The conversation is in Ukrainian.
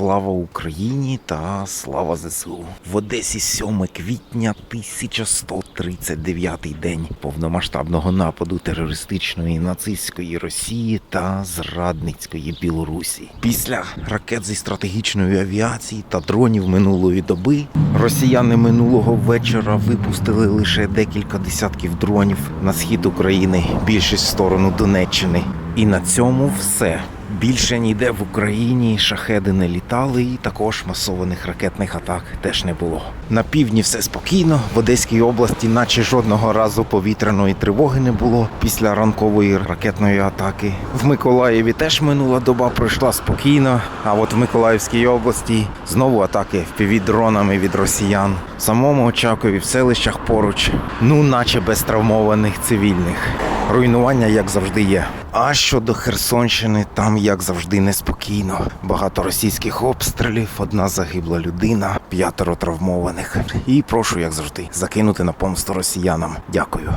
Слава Україні та слава ЗСУ. В Одесі 7 квітня 1139 день повномасштабного нападу терористичної нацистської Росії та зрадницької Білорусі. Після ракет зі стратегічної авіації та дронів минулої доби росіяни минулого вечора випустили лише декілька десятків дронів на схід України, більшість в сторону Донеччини. І на цьому все. Більше ніде в Україні шахеди не літали, і також масованих ракетних атак теж не було. На півдні все спокійно. В Одеській області, наче жодного разу повітряної тривоги не було після ранкової ракетної атаки. В Миколаєві теж минула доба пройшла спокійно. А от в Миколаївській області знову атаки впівдронами від росіян. В самому Очакові в селищах поруч, ну наче без травмованих цивільних. Руйнування, як завжди, є. А щодо Херсонщини, там як завжди неспокійно. Багато російських обстрілів, одна загибла людина, п'ятеро травмованих. І прошу, як завжди, закинути на помсту росіянам. Дякую.